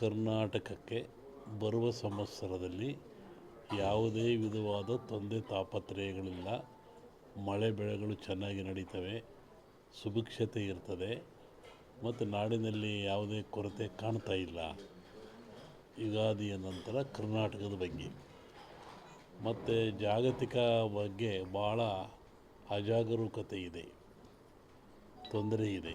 ಕರ್ನಾಟಕಕ್ಕೆ ಬರುವ ಸಂವತ್ಸರದಲ್ಲಿ ಯಾವುದೇ ವಿಧವಾದ ತೊಂದರೆ ತಾಪತ್ರಯಗಳಿಲ್ಲ. ಮಳೆ ಬೆಳೆಗಳು ಚೆನ್ನಾಗಿ ನಡೀತವೆ, ಸುಭಿಕ್ಷತೆ ಇರ್ತದೆ, ಮತ್ತು ನಾಡಿನಲ್ಲಿ ಯಾವುದೇ ಕೊರತೆ ಕಾಣ್ತಾ ಇಲ್ಲ. ಯುಗಾದಿಯ ನಂತರ ಕರ್ನಾಟಕದ ಬಗ್ಗೆ. ಮತ್ತು ಜಾಗತಿಕ ಬಗ್ಗೆ ಭಾಳ ಅಜಾಗರೂಕತೆ ಇದೆ, ತೊಂದರೆ ಇದೆ.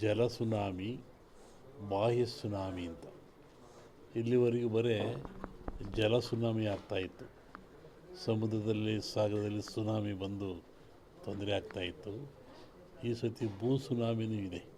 ಜಲ ಸುನಾಮಿ, ಬಾಹ್ಯ ಸುನಾಮಿ ಅಂತ. ಇಲ್ಲಿವರೆಗೂ ಬರೇ ಜಲ ಸುನಾಮಿ ಆಗ್ತಾಯಿತ್ತು ಸಮುದ್ರದಲ್ಲಿ, ಸಾಗರದಲ್ಲಿ ಸುನಾಮಿ ಬಂದು ತೊಂದರೆ ಆಗ್ತಾಯಿತ್ತು ಈ ಸತಿ ಭೂ ಸುನಾಮಿನೂ ಇದೆ.